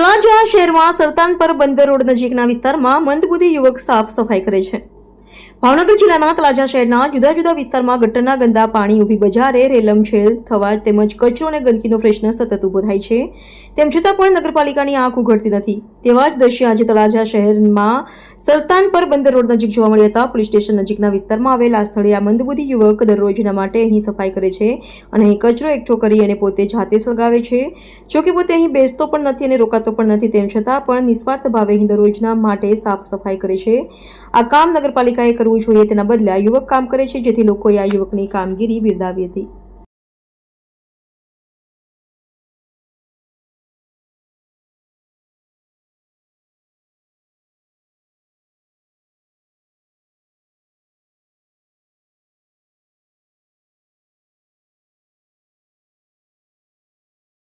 તળાજા શહેરમાં સરતાનપર બંદર રોડ નજીકના વિસ્તારમાં મંદબુદ્ધિ યુવક સાફ સફાઈ કરે છે. ભાવનગર જિલ્લાના તળાજા શહેરના જુદા જુદા વિસ્તારમાં ગટરના ગંદા પાણી ઊભી બજારે રેલમછેલ થવા તેમજ કચરો અને ગંદકીનો પ્રશ્ન સતત ઊભો થાય છે. તેમ છતાં પણ નગરપાલિકાની આંખ ઉઘડતી નથી. તેવા જ દ્રશ્ય આજે તળાજા શહેરમાં સરતાન પર બંદર રોડ નજીક જોવા મળ્યા હતા. પોલીસ સ્ટેશન નજીકના વિસ્તારમાં આવેલા સ્થળે આ મંદબુદ્ધિ યુવક દરરોજના માટે અહીં સફાઈ કરે છે અને અહીં કચરો એકઠો કરી અને પોતે જાતે સળગાવે છે. જોકે પોતે અહીં બેસતો પણ નથી અને રોકાતો પણ નથી તેમ છતાં પણ નિસ્વાર્થ ભાવે અહીં દરરોજના માટે સાફ સફાઈ કરે છે. આ કામ નગરપાલિકાએ કરવું જોઈએ તેના બદલે આ યુવક કામ કરે છે, જેથી લોકોએ આ યુવકની કામગીરી બિરદાવી હતી.